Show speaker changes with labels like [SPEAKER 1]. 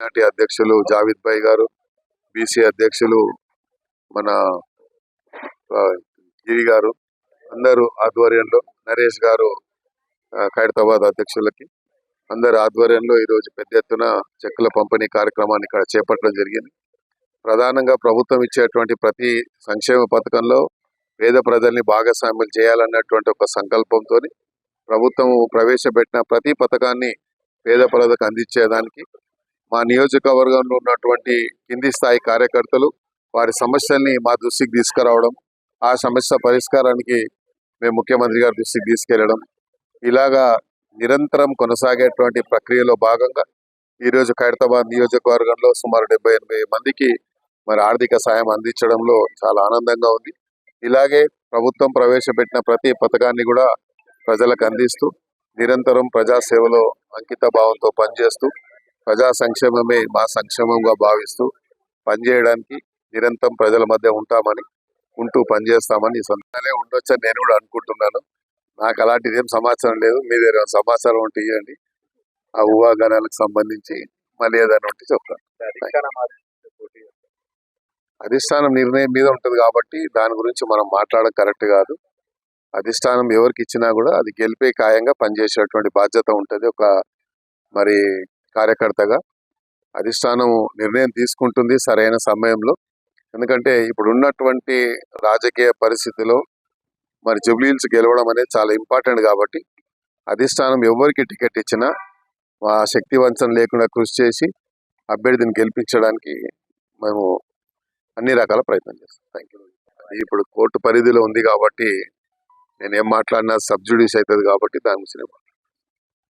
[SPEAKER 1] నాటి అధ్యక్షులు జావిద్ భాయ్ గారు బీసీ అధ్యక్షులు మన గిరి గారు అందరూ ఆధ్వర్యంలో నరేష్ గారు ఖైరతాబాద్ అధ్యక్షులకి అందరి ఆధ్వర్యంలో ఈరోజు పెద్ద ఎత్తున చెక్కుల పంపిణీ కార్యక్రమాన్ని ఇక్కడ చేపట్టడం జరిగింది. ప్రధానంగా ప్రభుత్వం ఇచ్చేటువంటి ప్రతి సంక్షేమ పథకంలో పేద ప్రజల్ని భాగస్వామ్యం చేయాలన్నటువంటి ఒక సంకల్పంతో ప్రభుత్వం ప్రవేశపెట్టిన ప్రతి పథకాన్ని పేద ప్రజలకు అందించేదానికి మా నియోజకవర్గంలో ఉన్నటువంటి కింది స్థాయి కార్యకర్తలు వారి సమస్యల్ని మా దృష్టికి తీసుకురావడం ఆ సమస్య పరిష్కారానికి మేము ముఖ్యమంత్రి గారి దృష్టికి తీసుకెళ్ళడం ఇలాగా నిరంతరం కొనసాగేటువంటి ప్రక్రియలో భాగంగా ఈరోజు ఖైరతాబాద్ నియోజకవర్గంలో సుమారు డెబ్బై ఎనభై మందికి మరి ఆర్థిక సాయం అందించడంలో చాలా ఆనందంగా ఉంది. ఇలాగే ప్రభుత్వం ప్రవేశపెట్టిన ప్రతి పథకాన్ని కూడా ప్రజలకు అందిస్తూ నిరంతరం ప్రజాసేవలో అంకిత భావంతో పనిచేస్తూ ప్రజా సంక్షేమమే మా సంక్షేమంగా భావిస్తూ పనిచేయడానికి నిరంతరం ప్రజల మధ్య ఉంటామని ఉంటూ పనిచేస్తామని ఈ ఉండొచ్చని నేను కూడా అనుకుంటున్నాను. నాకు అలాంటిది ఏం సమాచారం లేదు. మీ దగ్గర సమాచారం ఉంటే ఇవ్వండి. ఆ ఊహాగానాలకు సంబంధించి మళ్ళీ ఏదైనా ఉంటే చెప్తాను. అధిష్టానం నిర్ణయం మీద ఉంటుంది కాబట్టి దాని గురించి మనం మాట్లాడడం కరెక్ట్ కాదు. అధిష్టానం ఎవరికి ఇచ్చినా కూడా అది గెలిపే ఖాయంగా పనిచేసేటువంటి బాధ్యత ఉంటుంది. ఒక మరి కార్యకర్తగా అధిష్టానం నిర్ణయం తీసుకుంటుంది సరైన సమయంలో. ఎందుకంటే ఇప్పుడు ఉన్నటువంటి రాజకీయ పరిస్థితిలో మరి జూబ్లీహిల్స్ గెలవడం అనేది చాలా ఇంపార్టెంట్ కాబట్టి అధిష్టానం ఎవరికి టికెట్ ఇచ్చినా ఆ శక్తి వంచన లేకుండా కృషి చేసి అభ్యర్థిని గెలిపించడానికి మేము అన్ని రకాల ప్రయత్నం చేస్తాం. థ్యాంక్ యూ ఇప్పుడు కోర్టు పరిధిలో ఉంది కాబట్టి నేను ఏం మాట్లాడినా సబ్జుడీస్ అవుతుంది కాబట్టి దాని గురించి